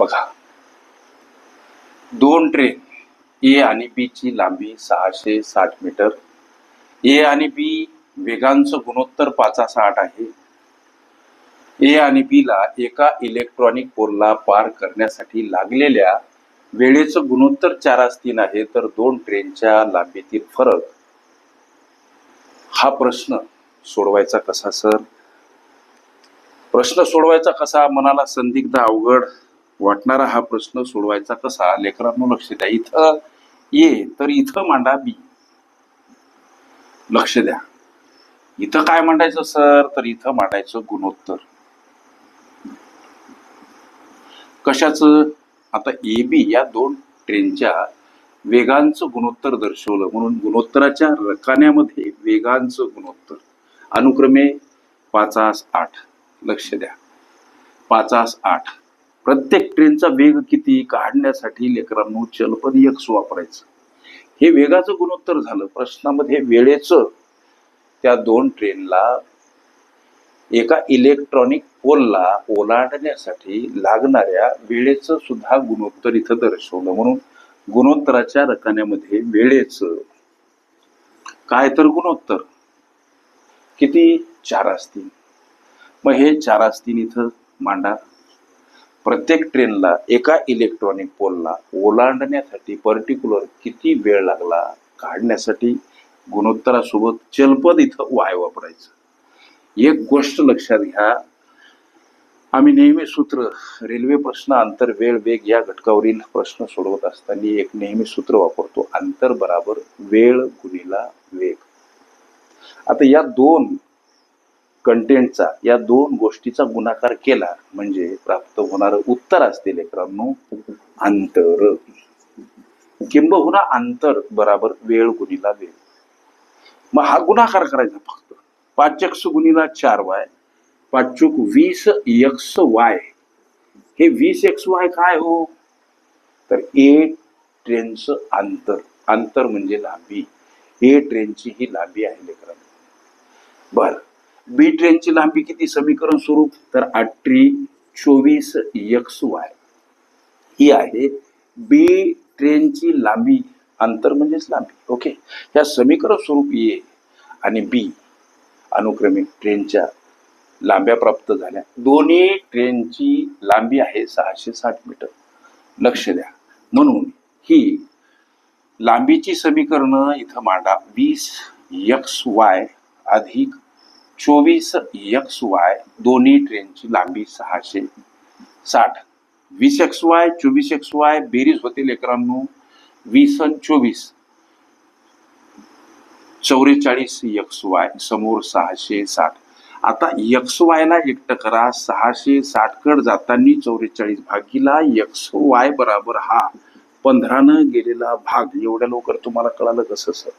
बघा. दोन ट्रेन ए आणि बी ची लांबी सहाशे साठ मीटर. ए आणि बी वेगांचं गुणोत्तर पाचा आठ आहे. ए आणि बी ला एका इलेक्ट्रॉनिक पोलला पार करण्यासाठी लागलेल्या वेळेचं गुणोत्तर चारास तीन आहे तर दोन ट्रेनच्या लांबीतील फरक. हा प्रश्न सोडवायचा कसा सर? प्रश्न सोडवायचा कसा? मनाला संदिग्ध अवघड वाटणारा हा प्रश्न सोडवायचा कसा? लेकरांनो लक्ष द्या. इथं ये तर इथं मांडा बी. लक्ष द्या. इथं काय मांडायचं सर? तर इथं मांडायचं गुणोत्तर. कशाचं? आता ए बी या दोन ट्रेनच्या वेगांचं गुणोत्तर दर्शवलं. म्हणून गुणोत्तराच्या रकान्यामध्ये वेगांचं गुणोत्तर. अनुक्रमे पाचास आठ. लक्ष द्या. पाचास आठ. प्रत्येक ट्रेनचा वेग किती काढण्यासाठी लेकरांनो चलपद यक्स वापरायचं. हे वेगाचं गुणोत्तर झालं. प्रश्नामध्ये वेळेचं त्या दोन ट्रेनला एका इलेक्ट्रॉनिक पोलला ओलांडण्यासाठी लागणाऱ्या वेळेचं सुद्धा गुणोत्तर इथं दर्शवलं. म्हणून गुणोत्तराच्या रकान्यामध्ये वेळेचं काय तर गुणोत्तर. किती? चार असतील मग हे चार असतील इथं मांडा. प्रत्येक ट्रेनला एका इलेक्ट्रॉनिक पोलला ओलांडण्यासाठी पर्टिक्युलर किती वेळ लागला काढण्यासाठी गुणोत्तरासोबत चलपद इथं वाय वापरायचं. एक गोष्ट लक्षात घ्या आम्ही नेहमी सूत्र रेल्वे प्रश्न अंतर वेळ वेग या घटकावरील प्रश्न सोडवत असताना एक नेहमी सूत्र वापरतो अंतर बराबर वेळ गुणिला वेग. आता या दोन कंटेंटचा या दोन गोष्टीचा गुणाकार केला म्हणजे प्राप्त होणार उत्तर असते लेकरांनो अंतर. किंबहुना अंतर बराबर वेळ गुणीला वेळ. मग हा गुणाकार करायचा फक्त. पाच गुणीला चार वाय पाचूक वीस एक्स वाय. हे वीस एक्स वाय काय हो? तर ए ट्रेनचं अंतर. अंतर म्हणजे लांबी. ए ट्रेनची ही लांबी आहे लेकरांनो. बरं. बी ट्रेनची लांबी किती? समीकरण स्वरूप. तर आठरी चोवीस एक्स वाय. ही आहे बी ट्रेनची लांबी अंतर म्हणजेच लांबी. ओके? या समीकरण स्वरूप ए आणि बी अनुक्रमिक ट्रेनच्या लांब्या प्राप्त झाल्या. दोन्ही ट्रेनची लांबी आहे सहाशे साठ मीटर. लक्ष द्या. म्हणून ही लांबीची समीकरणं इथं मांडा. वीस एक्स वाय अधिक चोवीस एक्स वाय दोन्ही ट्रेनची लांबी सहाशे साठ. वीस एक्स वाय चोवीस एक्स वाय बेरीज होते लेकरांनो. वीस आणि चोवीस. चौवेचाळीस एक्स वाय समोर सहाशे साठ. आता एक्स वायला एकटं करा. सहाशे साठ कड जाताना चौवेचाळीस भागीला एक्स वाय बराबर हा पंधरानं गेलेला भाग. एवढ्या लवकर तुम्हाला कळालं कसं सर?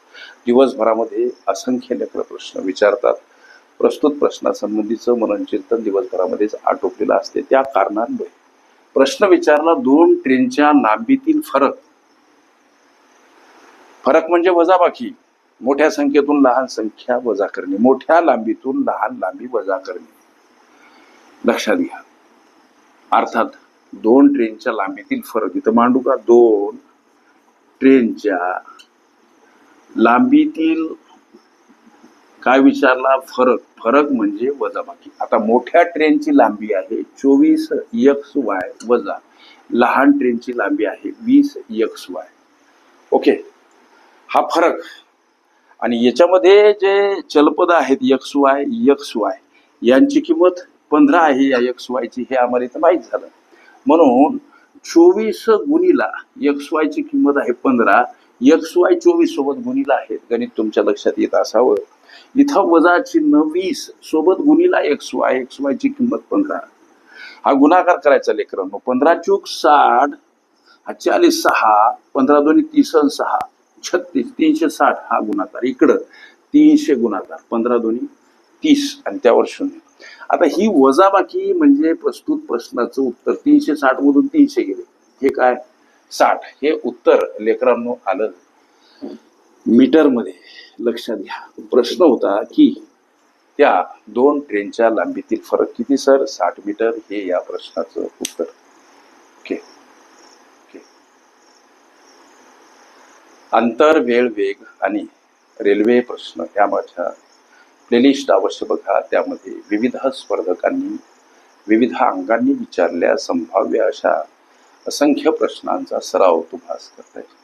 दिवसभरामध्ये असंख्य लेकर प्रश्न विचारतात. प्रस्तुत प्रश्नासंबंधीचं मननचिंतन दिवसभरामध्येच आटोपलेलं असते. त्या कारणांमुळे. प्रश्न विचारला दोन ट्रेनच्या लांबीतील फरक. फरक म्हणजे वजाबाकी. मोठ्या संख्येतून लहान संख्या वजा करणे. मोठ्या लांबीतून लहान लांबी वजा करणे. लक्षात घ्या. अर्थात दोन ट्रेनच्या लांबीतील फरक. इथं मांडू का? दोन ट्रेनच्या लांबीतील काय विचारला फरक. फरक म्हणजे वजाबाकी. आता मोठ्या ट्रेनची लांबी आहे चोवीस एक्स वाय वजा. लहान ट्रेनची लांबी आहे वीस एक्स वाय. ओके? हा फरक. आणि याच्यामध्ये जे चलपद आहेत एक्स वाय एक्स वाय यांची किंमत पंधरा आहे या एक्स वायची हे आम्हाला इथं माहीत झालं. म्हणून चोवीस गुणीला एक्स वायची किंमत आहे पंधरा. एक्स वाय चोवीस सोबत गुणीला आहेत गणित तुमच्या लक्षात येत असावं. इथं वजा चिन्ह वीस सोबत गुणीला एक्स वाय एक्स वायची किंमत पंधरा. हा गुणाकार करायचा लेकरांनो. पंधरा चूक साठ हा चाळीस सहा पंधरा दोन्ही तीस सहा. छत्तीस तीनशे साठ हा गुणाकार. इकडं तीनशे गुणाकार. पंधरा दोन्ही तीस आणि त्यावर शून्य. आता ही वजाबाकी म्हणजे प्रस्तुत प्रश्नाचं उत्तर. तीनशे साठ मधून तीनशे गेले. हे काय? साठ. हे उत्तर लेकरांनो आलं. मीटरमध्ये. लक्षात घ्या. प्रश्न होता की त्या दोन ट्रेनच्या लांबीतील फरक किती सर? साठ मीटर? हे या प्रश्नाचं उत्तर. ओके. अंतर वेळ वेग आणि रेल्वे प्रश्न या माझ्या प्लेलिस्ट अवश्य बघा. त्यामध्ये विविध स्पर्धकांनी विविध अंगांनी विचारल्या संभाव्य अशा असंख्य प्रश्नांचा सराव तुम्हाला करता येईल.